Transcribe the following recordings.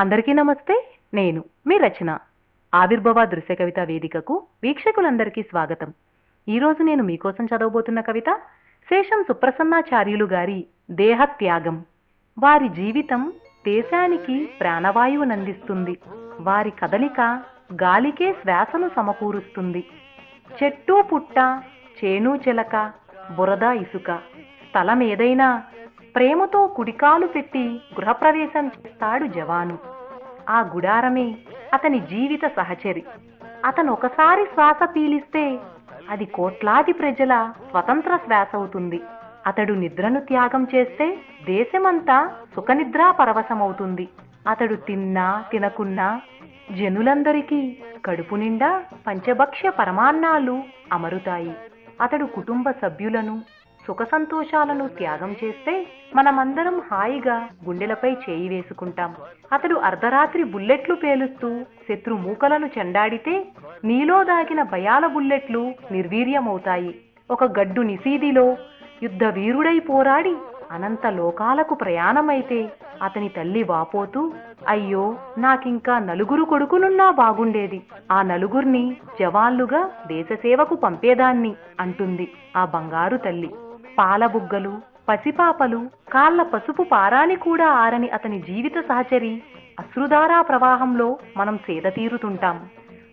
అందరికీ నమస్తే నేను మీ రచన. ఆవిర్భవ దృశ్య కవిత వేదికకు వీక్షకులందరికీ స్వాగతం. ఈరోజు నేను మీకోసం చదవబోతున్న కవిత శేషం సుప్రసన్నాచార్యులు గారి దేహత్యాగం. వారి జీవితం దేశానికి ప్రాణవాయువునందిస్తుంది వారి కదలిక గాలికే శ్వాసను సమకూరుస్తుంది. చెట్టు పుట్ట చేను చెలక బురద ఇసుక. స్థలం ఏదైనా ప్రేమతో కుడికాలు పెట్టి గృహప్రవేశం చేస్తాడు జవాను. ఆ గుడారమే అతని జీవిత సహచరి. అతను ఒకసారి శ్వాస పీలిస్తే అది కోట్లాది ప్రజల స్వతంత్ర శ్వాస అవుతుంది. అతడు నిద్రను త్యాగం చేస్తే దేశమంతా సుఖనిద్రా పరవశమవుతుంది. అతడు తిన్నా తినకున్నా జనులందరికీ కడుపు నిండా పంచభక్ష్య పరమాన్నాలు అమరుతాయి. అతడు కుటుంబ సభ్యులను సుఖ సంతోషాలను త్యాగం చేస్తే మనమందరం హాయిగా గుండెలపై చేయి వేసుకుంటాం. అతడు అర్ధరాత్రి బుల్లెట్లు పేలుస్తూ శత్రు మూకలను చెండాడితే నీలో దాగిన భయాల బుల్లెట్లు నిర్వీర్యమవుతాయి. ఒక గడ్డు నిసీదిలో యుద్ధ వీరుడై పోరాడి అనంత లోకాలకు ప్రయాణమైతే అతని తల్లి వాపోతూ అయ్యో నాకింకా నలుగురు కొడుకులున్నా బాగుండేది. ఆ నలుగురిని జవాన్లుగా దేశసేవకు పంపేదాన్ని అంటుంది ఆ బంగారు తల్లి. పాలబుగ్గలు పసిపాపలు కాళ్ళ పసుపు పారాని కూడా ఆరని అతని జీవిత సహచరి అశ్రుధారా ప్రవాహంలో మనం సేదతీరుతుంటాం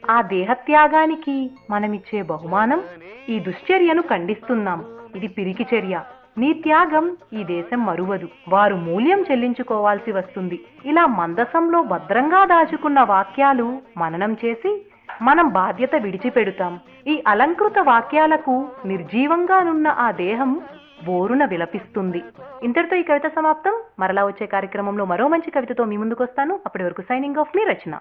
ఆ దేహత్యాగానికి మనమిచ్చే బహుమానం ఈ దుశ్చర్యను ఖండిస్తున్నాం. ఇది పిరికి చర్య. నీ త్యాగం ఈ దేశం మరువదు. వారు మూల్యం చెల్లించుకోవాల్సి వస్తుంది. ఇలా మందసంలో భద్రంగా దాచుకున్న వాక్యాలు మననం చేసి మనం బాధ్యత విడిచిపెడుతాం. ఈ అలంకృత వాక్యాలకు నిర్జీవంగానున్న ఆ దేహం బోరున విలపిస్తుంది. ఇంతటితో ఈ కవిత సమాప్తం. మరలా వచ్చే కార్యక్రమంలో మరో మంచి కవితతో మీ ముందుకు వస్తాను అప్పటి వరకు సైనింగ్ ఆఫ్ మీ రచన.